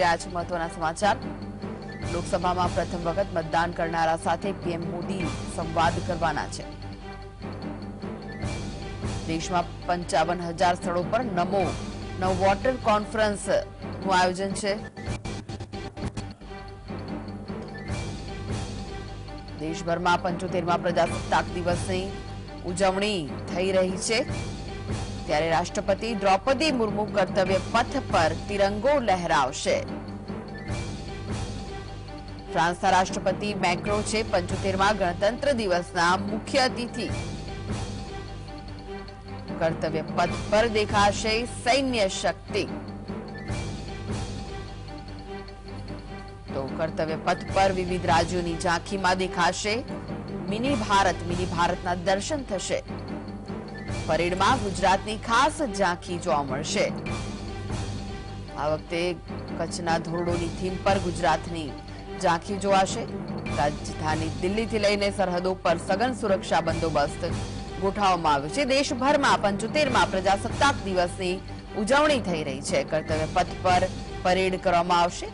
રહ્યા છે મહત્વના સમાચાર. લોકસભામાં પ્રથમ વખત મતદાન કરનારા સાથે પીએમ મોદી સંવાદ કરવાના છે. દેશમાં પંચાવન હજાર સ્થળો પર નમો, નવ વોટર કોન્ફરન્સનું આયોજન છે. દેશભરમાં પંચોતેરમાં પ્રજાસત્તાક દિવસની ઉજવણી થઈ રહી છે. ત્યારે રાષ્ટ્રપતિ દ્રૌપદી મુર્મુ કર્તવ્ય પથ પર તિરંગો લહેરાવશે. ફ્રાન્સના રાષ્ટ્રપતિ મેક્રો છે પંચોતેરમાં ગણતંત્ર દિવસના મુખ્ય અતિથિ. કર્તવ્ય પથ પર દેખાશે સૈન્ય શક્તિ. તો કર્તવ્ય પથ પર વિવિધ રાજ્યોની ઝાંખીમાં દેખાશે. મિની ભારત, મિની ભારતના દર્શન થશે. પરેડમાં ગુજરાતની ખાસ ઝાંખી જોવા મળશે. આ વખતે કચ્છના ધોરડોની થીમ પર ગુજરાતની ઝાંખી જોવાશે. રાજધાની દિલ્હીથી લઈને સરહદો પર સઘન સુરક્ષા બંદોબસ્ત ગોઠવવામાં આવ્યો છે. દેશભરમાં પંચોતેરમાં પ્રજાસત્તાક દિવસની ઉજવણી થઈ રહી છે. કર્તવ્ય પથ પર પરેડ કરવામાં આવશે.